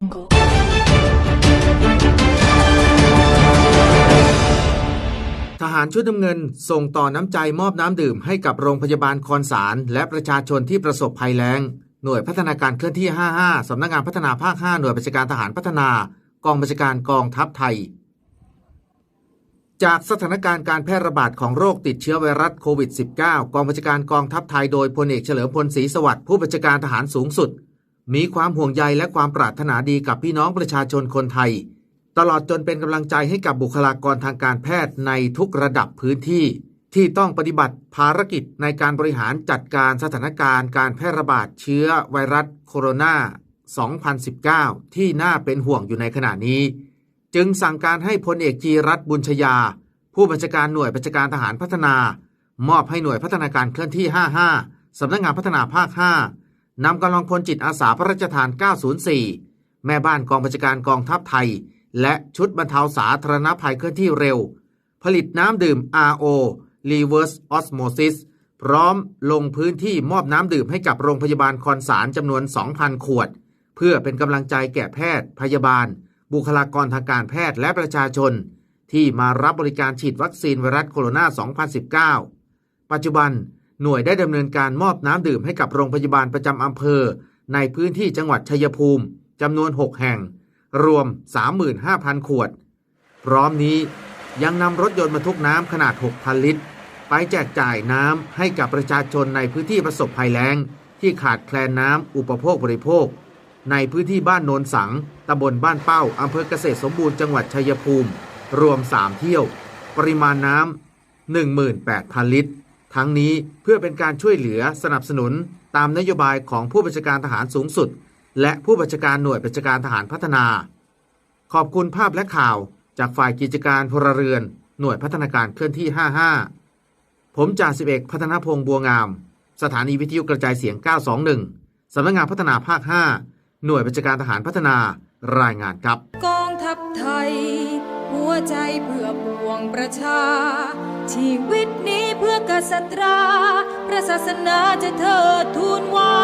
ทหารชุดน้ำเงิน ส่งต่อน้ำใจมอบน้ำดื่มให้กับโรงพยาบาลคอนสาร และประชาชนที่ประสบภัยแล้ง หน่วยพัฒนาการเคลื่อนที่ 55 สำนักงานพัฒนาภาค 5 หน่วยบัญชาการทหารพัฒนา กองบัญชาการกองทัพไทย จากสถานการณ์การแพร่ระบาดของโรคติดเชื้อไวรัสโควิด -19 กองบัญชาการกองทัพไทยโดยพลเอกเฉลิมพลศรีสวัสดิ์ผู้บัญชาการทหารสูงสุด มีความห่วงใยและความปรารถนาดีกับพี่น้องประชาชนคนไทย ตลอดจนเป็นกำลังใจให้กับบุคลากรทางการแพทย์ในทุกระดับพื้นที่ ที่ต้องปฏิบัติภารกิจในการบริหารจัดการสถานการณ์การแพร่ระบาดเชื้อไวรัสโคโรนา 2019 ที่น่าเป็นห่วงอยู่ในขณะนี้ จึงสั่งการให้พลเอกจีรัตน์บุญชยา ผู้บัญชาการหน่วยบัญชาการทหารพัฒนา มอบให้หน่วยพัฒนาการเคลื่อนที่ 55สำนักงานพัฒนาภาค 5 นำกำลังพลจิตอาสาพระราชทาน 904 แม่บ้านกองบัญชาการกองทัพไทย และชุดบรรเทาสาธารณภัยเคลื่อนที่เร็ว ผลิตน้ำดื่ม RO Reverse Osmosis พร้อมลงพื้นที่มอบน้ำดื่มให้กับโรงพยาบาลคอนสารจำนวน 2,000 ขวด เพื่อเป็นกำลังใจแก่แพทย์ พยาบาล บุคลากรทางการแพทย์และประชาชน ที่มารับบริการฉีดวัคซีนไวรัสโคโรนา 2019 ปัจจุบัน หน่วยได้ดำเนินการมอบน้ำดื่มให้กับโรงพยาบาลประจำอำเภอ ในพื้นที่จังหวัดชัยภูมิจำนวน 6 แห่ง รวม 35,000 ขวด พร้อมนี้ยังนำรถยนต์บรรทุกน้ำขนาด 6,000 ลิตร ไปแจกจ่ายน้ำให้กับประชาชนในพื้นที่ประสบภัยแล้ง ที่ขาดแคลนน้ำอุปโภคบริโภค ในพื้นที่บ้านโนนสังตำบลบ้านเป้าอำเภอเกษตรสมบูรณ์จังหวัดชัยภูมิ รวม 3 เที่ยว ปริมาณน้ำ18,000 ลิตร ทั้งนี้เพื่อเป็นการช่วยเหลือสนับสนุนตามนโยบายของผู้บัญชาการทหารสูงสุด และผู้บัญชาการหน่วยบัญชาการทหารพัฒนา ขอบคุณภาพและข่าวจากฝ่ายกิจการพลเรือน หน่วยพัฒนาการเคลื่อนที่ 55 ผมจ่าสิบเอกพัฒนพงษ์บัวงาม สถานีวิทยุกระจายเสียง 921 สำนักงานพัฒนาภาค 5 หน่วยบัญชาการทหารพัฒนา รายงานครับ กองทัพไทย หัวใจเพื่อปวงประชา ชีวิตนี้เพื่อกษัตราพระศาสนาจะเธอทูลไว้